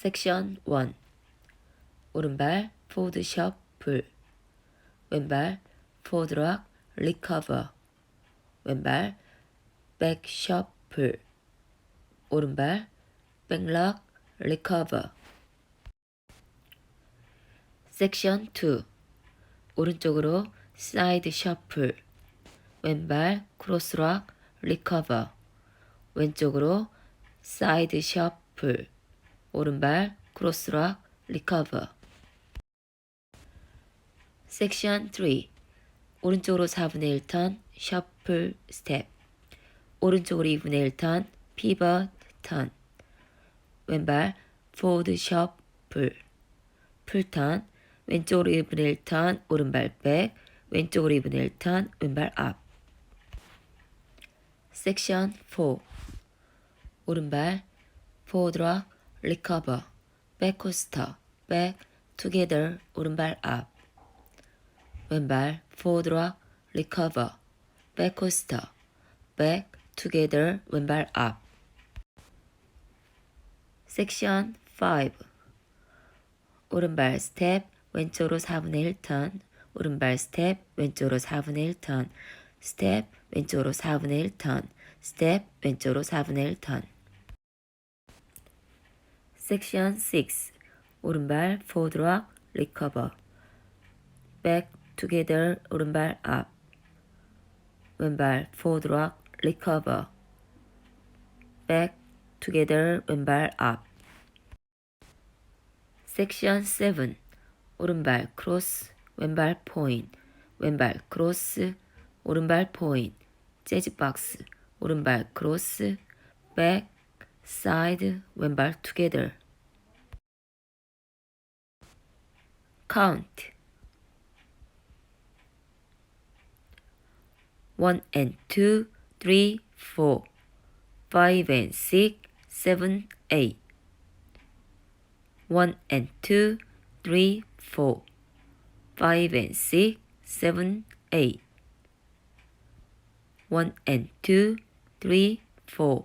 섹션 1 오른발 포드 셔플 왼발 포드 락 리커버. 왼발 백 셔플 오른발 백락 리커버. 섹션 2 오른쪽으로 사이드 셔플 왼발 크로스락 리커버. 왼쪽으로 사이드 셔플 오른발 크로스락 리커버. 섹션 3 오른쪽으로 4분의 1턴 셔플 스텝. 오른쪽으로 2분의 1턴 피벗 턴. 왼발 포드 셔플 풀턴 왼쪽으로 1분의 1턴 오른발 백 왼쪽으로 2분의 1턴 왼발 앞 섹션 4 오른발 포드락 리커버 백코스터 백 투게더 오른발 앞. 왼발 포드락 리커버 백코스터 백 투게더 왼발 앞. 섹션 5 오른발 스텝 왼쪽으로 4분의 1턴. 오른발 스텝 왼쪽으로 4분의 1턴. 스텝 왼쪽으로 4분의 1턴. 스텝 왼쪽으로 4분의 1턴 섹션 6 오른발 포드락 리커버 백 투게더 오른발 앞 왼발 포드락 리커버 백 투게더 왼발 앞 섹션 7 오른발 크로스 왼발 포인 왼발 크로스 오른발 포인 재즈 박스. 오른발 크로스 백 side when back together. Count one and two, three, four, five and six, seven, eight. One and two, three, four, five and six, seven, eight. One and two, three, four.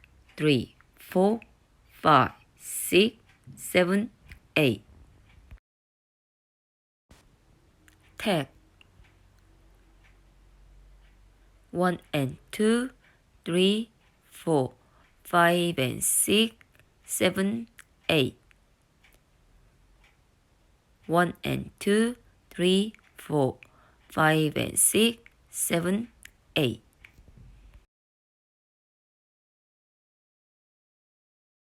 three, four, five, six, seven, eight. tag one and two, three, four, five and six, seven, eight. One and two, three, four, five and six, seven, eight.